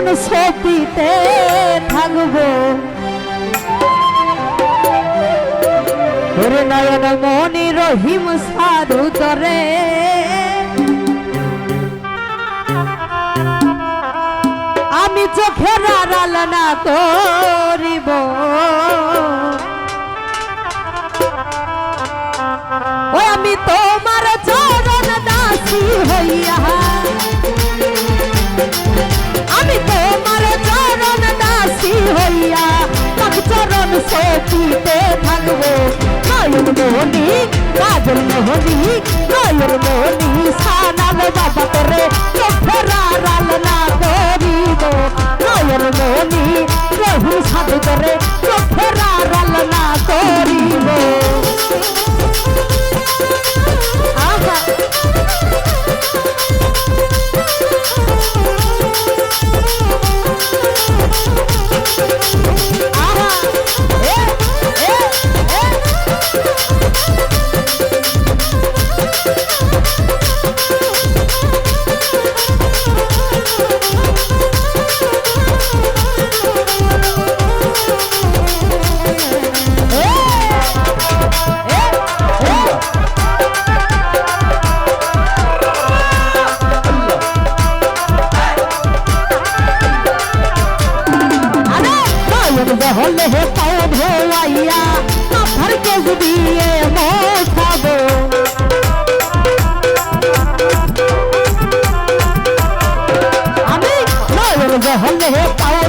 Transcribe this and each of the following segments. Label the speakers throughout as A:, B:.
A: জীবন সতীতে থাকব। ওরে নয়ন মনি রহিম সাধু তরে। আমি চোখের আড়াল না করিব। জীবন সখিতে থাকব। নয়ন মোহনী রাজন মোহনী নয়ন মোহনী, সানাব বাবা তোরে রাল না করিব। নয়ন মোহনী রহু সাধু করে होले हो पाओ भोआइया ना भर के गुदिए मोखा दो। ना हो पाओ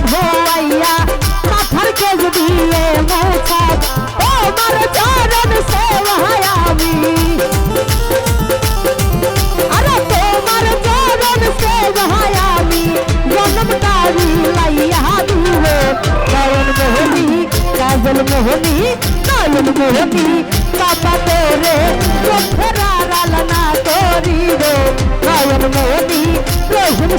A: কালন মোহনী কালন মোহনী কাপা তোরে চোখরা রালনা করিব। কালন মোহনী রহুন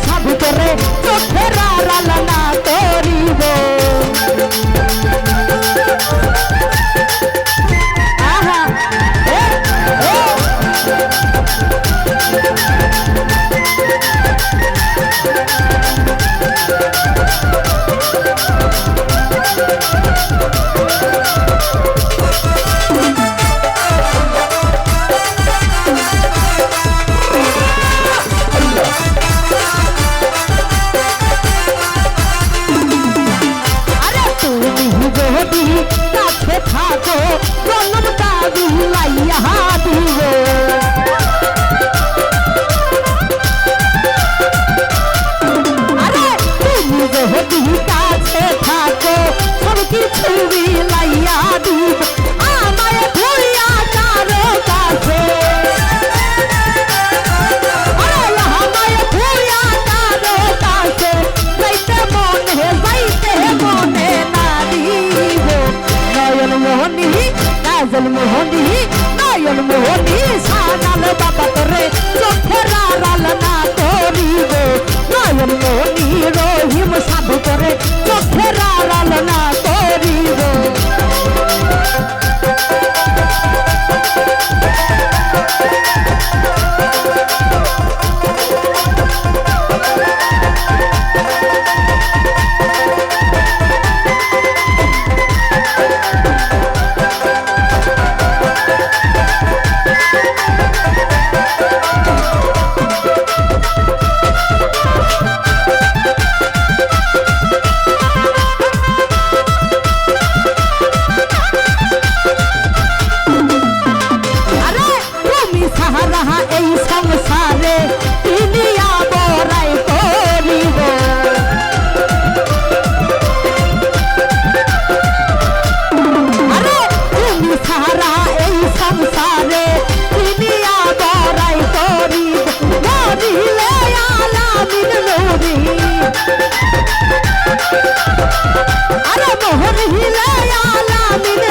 A: Thank you. আরে মোহন হিলায় আলামিন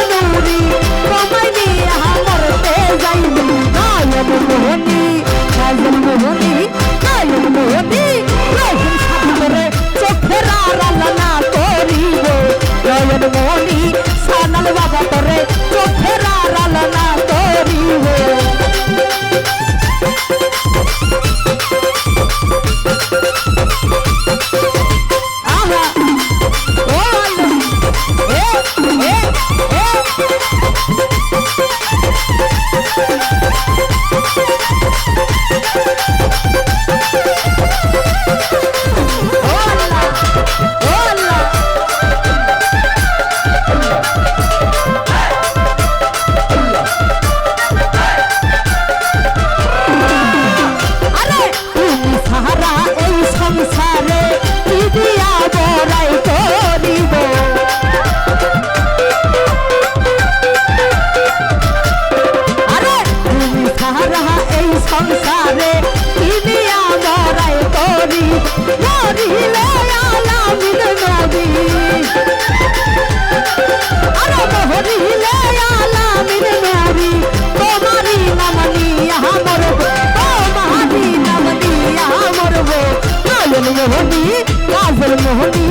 A: নবী আরব হরিলে আলামিন নারী তোমারি নাম নিয়া মরব তোমারি নাম নিয়া মরব কাজল মোহনী কাজল মোহনী